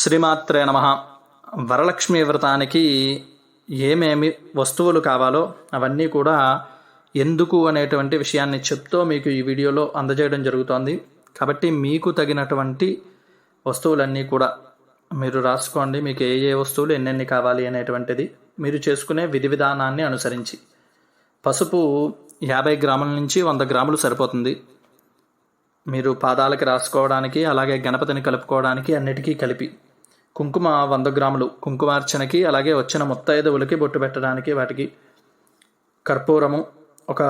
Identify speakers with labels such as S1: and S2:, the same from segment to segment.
S1: శ్రీమాత్రే నమ. వరలక్ష్మి వ్రతానికి ఏమేమి వస్తువులు కావాలో అవన్నీ కూడా ఎందుకు అనేటువంటి విషయాన్ని చెప్తూ మీకు ఈ వీడియోలో అందజేయడం జరుగుతోంది. కాబట్టి మీకు తగినటువంటి వస్తువులన్నీ కూడా మీరు రాసుకోండి. మీకు ఏ ఏ వస్తువులు ఎన్నెన్ని కావాలి అనేటువంటిది మీరు చేసుకునే విధి విధానాన్ని అనుసరించి. పసుపు యాభై గ్రాముల నుంచి వంద గ్రాములు సరిపోతుంది. మీరు పాదాలకి రాసుకోవడానికి అలాగే గణపతిని కలుపుకోవడానికి అన్నిటికీ కలిపి కుంకుమ వంద గ్రాములు. కుంకుమార్చనకి అలాగే వచ్చిన ముత్తైదువులకి బొట్టు పెట్టడానికి వాటికి కర్పూరము ఒక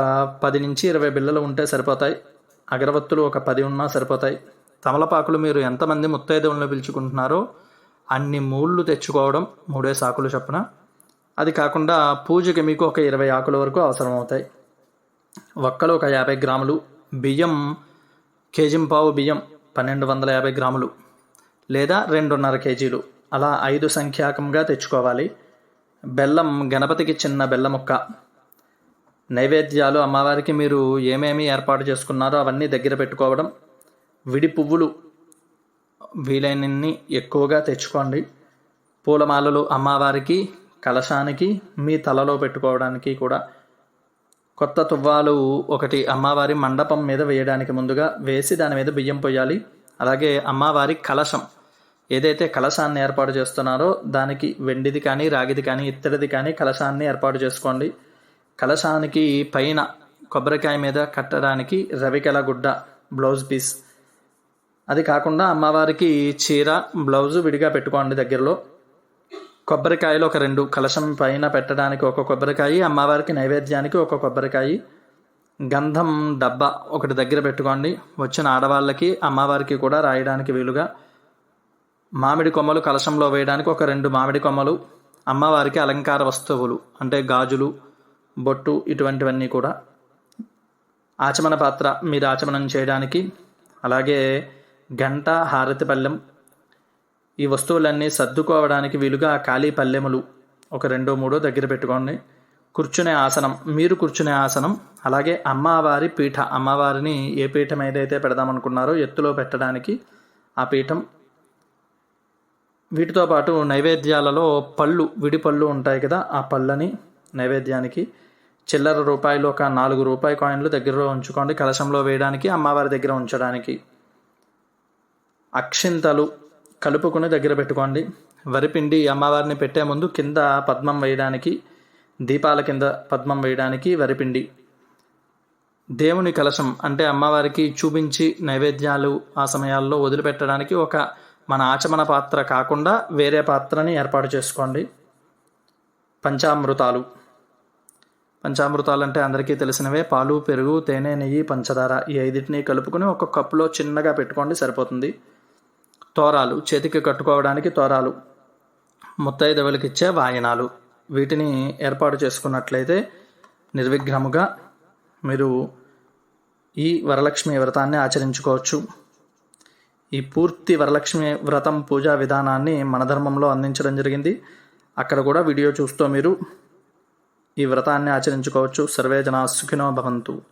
S1: పది నుంచి ఇరవై బిళ్ళలు ఉంటే సరిపోతాయి. అగరవత్తులు ఒక పది ఉన్నా సరిపోతాయి. తమలపాకులు మీరు ఎంతమంది ముత్తైదువులను పిలుచుకుంటున్నారో అన్ని మూళ్ళు తెచ్చుకోవడం మూడే సాకులు చొప్పున. అది కాకుండా పూజకి మీకు ఒక ఇరవై ఆకుల వరకు అవసరం అవుతాయి వక్కలు ఒక యాభై గ్రాములు. బియ్యం కేజింపావు బియ్యం పన్నెండు వందల యాభై గ్రాములు. లేదా రెండున్నర కేజీలు. అలా ఐదు సంఖ్యాకంగా తెచ్చుకోవాలి. బెల్లం గణపతికి చిన్న బెల్లం ముక్క. నైవేద్యాలు అమ్మవారికి మీరు ఏమేమి ఏర్పాటు చేసుకున్నారో అవన్నీ దగ్గర పెట్టుకోవడం. విడి పువ్వులు వీలైనన్ని ఎక్కువగా తెచ్చుకోండి. పూలమాలలు అమ్మవారికి కలశానికి మీ తలలో పెట్టుకోవడానికి కూడా. కొత్త తువ్వాలు ఒకటి అమ్మవారి మండపం మీద వేయడానికి ముందుగా వేసి దాని మీద బియ్యం పోయాలి. అలాగే అమ్మవారి కలశం. ఏదైతే కలశాన్ని ఏర్పాటు చేస్తున్నారో దానికి వెండిది కానీ రాగిది కానీ ఇత్తడిది కానీ కలశాన్ని ఏర్పాటు చేసుకోండి. కలశానికి పైన కొబ్బరికాయ మీద కట్టడానికి రవికెల గుడ్డ బ్లౌజ్ పీస్. అది కాకుండా అమ్మవారికి చీర బ్లౌజు విడిగా పెట్టుకోండి దగ్గరలో. కొబ్బరికాయలు ఒక రెండు. కలశం పైన పెట్టడానికి ఒక కొబ్బరికాయ అమ్మవారికి నైవేద్యానికి ఒక కొబ్బరికాయ. గంధం డబ్బా ఒకటి దగ్గర పెట్టుకోండి. వచ్చిన ఆడవాళ్ళకి అమ్మవారికి కూడా రాయడానికి వీలుగా. మామిడి కొమ్మలు కలశంలో వేయడానికి ఒక రెండు మామిడి కొమ్మలు అమ్మవారికి అలంకార వస్తువులు అంటే గాజులు బొట్టు ఇటువంటివన్నీ కూడా. ఆచమన పాత్ర మీరు ఆచమనం చేయడానికి. అలాగే గంట హారతి పళ్ళెం. ఈ వస్తువులన్నీ సర్దుకోవడానికి వీలుగా ఖాళీ పల్లెములు ఒక రెండో మూడో దగ్గర పెట్టుకోండి. కూర్చునే ఆసనం మీరు కూర్చునే ఆసనం అలాగే అమ్మవారి పీఠ. అమ్మవారిని ఏ పీఠం ఏదైతే పెడదామనుకున్నారో ఎత్తులో పెట్టడానికి ఆ పీఠం. వీటితో పాటు నైవేద్యాలలో పళ్ళు విడి పళ్ళు ఉంటాయి కదా ఆ పళ్ళని నైవేద్యానికి చిల్లర రూపాయలు ఒక నాలుగు రూపాయి కాయిన్లు దగ్గరలో ఉంచుకోండి. కలశంలో వేయడానికి అమ్మవారి దగ్గర ఉంచడానికి. అక్షింతలు కలుపుకుని దగ్గర పెట్టుకోండి. వరిపిండి అమ్మవారిని పెట్టే ముందు కింద పద్మం వేయడానికి దీపాల కింద పద్మం వేయడానికి వరిపిండి. దేవుని కలశం అంటే అమ్మవారికి చూపించి నైవేద్యాలు ఆ సమయాల్లో వదిలిపెట్టడానికి ఒక మన ఆచమన పాత్ర కాకుండా వేరే పాత్రని ఏర్పాటు చేసుకోండి. పంచామృతాలు. పంచామృతాలు అంటే అందరికీ తెలిసినవే. పాలు పెరుగు తేనె నెయ్యి పంచదార ఈ ఐదింటిని కలుపుకొని ఒక కప్పులో చిన్నగా పెట్టుకోండి సరిపోతుంది. తోరాలు. చేతికి కట్టుకోవడానికి తోరాలు. ముత్తైదవులకి ఇచ్చే వాయనాలు. వీటిని ఏర్పాటు చేసుకున్నట్లయితే నిర్విఘ్నముగా మీరు ఈ వరలక్ష్మి వ్రతాన్ని ఆచరించుకోవచ్చు. ఈ పూర్తి వరలక్ష్మి వ్రతం పూజా విధానాన్ని మన ధర్మంలో అందించడం జరిగింది. అక్కడ కూడా వీడియో చూస్తూ మీరు ఈ వ్రతాన్ని ఆచరించుకోవచ్చు. సర్వే జనా సుఖినో భవంతు.